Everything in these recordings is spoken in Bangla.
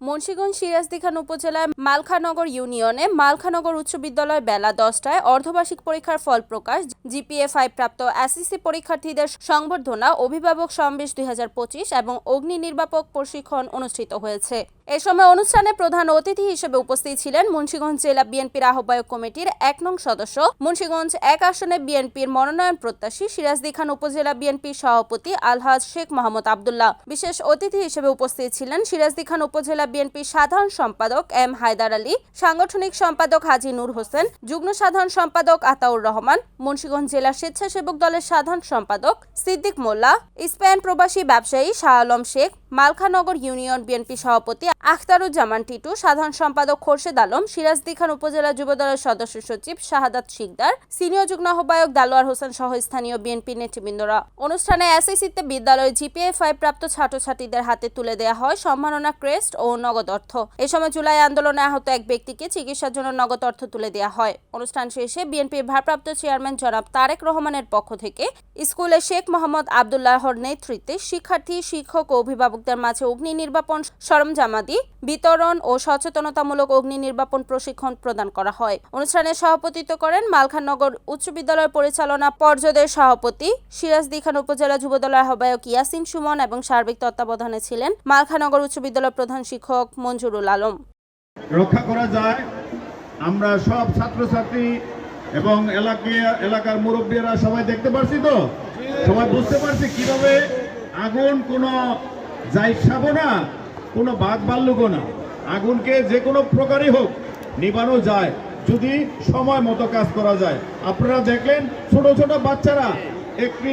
মুন্সিগঞ্জ সিরাজদিখান উপজেলার মালখানগর ইউনিয়নে মালখানগর উচ্চ বিদ্যালয় বেলা দশটায় অর্ধবার্ষিক পরীক্ষার ফল প্রকাশ। জিপিএ ফাইভ প্রাপ্ত এসএসসি পরীক্ষার্থীদের সংবর্ধনা অভিভাবক সমাবেশ দুই হাজার পঁচিশ এবং অগ্নি নির্বাপক প্রশিক্ষণ অনুষ্ঠিত হয়েছে। এ সময় অনুষ্ঠানে প্রধান অতিথি হিসেবে উপস্থিত ছিলেন মুন্সিগঞ্জ জেলা বিএনপির আহ্বায়ক কমিটির এক নং সদস্য। মুন্সিগঞ্জ এক আসনে বিএনপির মনোনয়ন প্রত্যাশী সিরাজদি খান উপজেলা বিএনপির সভাপতি আলহাজ শেখ মোহাম্মদ আবদুল্লাহ। বিশেষ অতিথি হিসেবে উপস্থিত ছিলেন সিরাজদি খান উপজেলা বিএনপির সাধারণ সম্পাদক এম হায়দার আলী, সাংগঠনিক সম্পাদক হাজি নূর হোসেন, যুগ্ম সাধারণ সম্পাদক আতাউর রহমান, মুন্সিগঞ্জ জেলা স্বেচ্ছাসেবক দলের সাধারণ সম্পাদক সিদ্দিক মোল্লা স্পেন প্রবাসী ব্যবসায়ী শাহ আলম শেখ মালখানগর ইউনিয়ন বিএনপি সভাপতি আখতারুজ্জামান টিটু, সাধারণ সম্পাদক খোরশেদ আলম সিরাজদি খান উপজেলা যুবদলের সদস্য সচিব শাহাদাত শিকদার, সিনিয়র যুগ্ম আহ্বায়ক দালোয়ার হোসেন সহ স্থানীয় বিএনপি নেতৃবৃন্দরা। অনুষ্ঠানে এসএসসিতে বিদ্যালয়ে জিপিএ ফাইভ প্রাপ্ত ছাত্রছাত্রীদের হাতে তুলে দেওয়া হয় সম্মাননা ক্রেস্ট ও নগদ অর্থ। এ সময় জুলাই আন্দোলনে আহত এক ব্যক্তিকে চিকিৎসার জন্য নগদ অর্থ তুলে দেওয়া হয়। অনুষ্ঠান শেষে বিএনপির ভারপ্রাপ্ত চেয়ারম্যান জনাব তারেক রহমানের পক্ষ থেকে স্কুলে শেখ মোহাম্মদ আবদুল্লাহর নেতৃত্বে শিক্ষার্থী, শিক্ষক ও অভিভাবকদের মাঝে অগ্নি নির্বাপন সরঞ্জামাদি বিতরণ ও সচেতনতামূলক অগ্নি নির্বাপন প্রশিক্ষণ প্রদান করা হয়। অনুষ্ঠানে সভাপতিত্ব করেন মালখানগর উচ্চ বিদ্যালয় পরিচালনা পর্ষদের সভাপতি সিরাজদি খান, উপজেলা যুবদলের আহ্বায়ক ইয়াসিন সুমন এবং সার্বিক তত্ত্বাবধানে ছিলেন মালখানগর উচ্চ বিদ্যালয় প্রধান শিক্ষক মঞ্জুরুল আলম। রক্ষা করা যায়। আমরা সব ছাত্রছাত্রী এবং এলাকা, এলাকার মুরব্বীরা সবাই দেখতে পারছি তো? সবাই বুঝতে পারছি কীভাবে আগুন কোনো যাইসাবো না, কোনো বাঘ ভাল্লুকও না। আগুনকে যে কোনো প্রকারই হোক, নিবানো যায়, যদি সময় মতো কাজ করা যায়। আপনারা দেখলেন ছোট ছোট বাচ্চারা একটি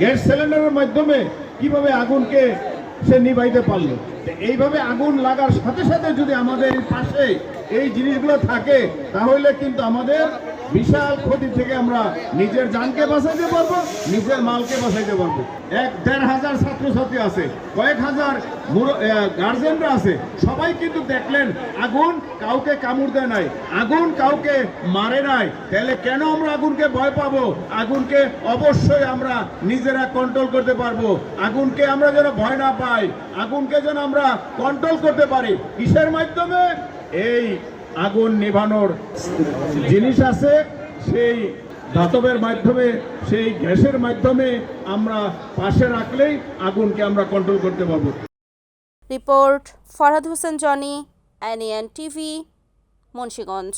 গ্যাস সিলিন্ডারের মাধ্যমে কীভাবে আগুনকে সে নিবাইতে পারল। এইভাবে আগুন লাগার সাথে সাথে যদি আমাদের পাশে এই জিনিসগুলো থাকে, তাহলে কিন্তু আমাদের বিশাল ক্ষতি থেকে আমরা নিজের জানকে বাঁচাইতে পারব, নিজের মালকে বাঁচাইতে পারব। এক দেড় হাজার ছাত্রছাত্রী আছে, কয়েক হাজার গার্জেনরা আছে। সবাই কিন্তু দেখলেন, আগুন কাউকে কামড় দেয় নাই, আগুন কাউকে মারে নাই। তাহলে কেন আমরা আগুনকে ভয় পাবো? আগুনকে অবশ্যই আমরা নিজেরা কন্ট্রোল করতে পারব। আগুনকে আমরা যেন ভয় না পাই, আগুনকে যেন আমরা কন্ট্রোল করতে পারি। কিসের মাধ্যমে? এই আগুন নেভানোর জিনিস আছে, সেই ধাতবের মাধ্যমে, সেই গ্যাসের মাধ্যমে আমরা পাশে রাখলেই আগুনকে আমরা কন্ট্রোল করতে পারব। Report, Farhad Hossain, Jony NN TV, Munshiganj.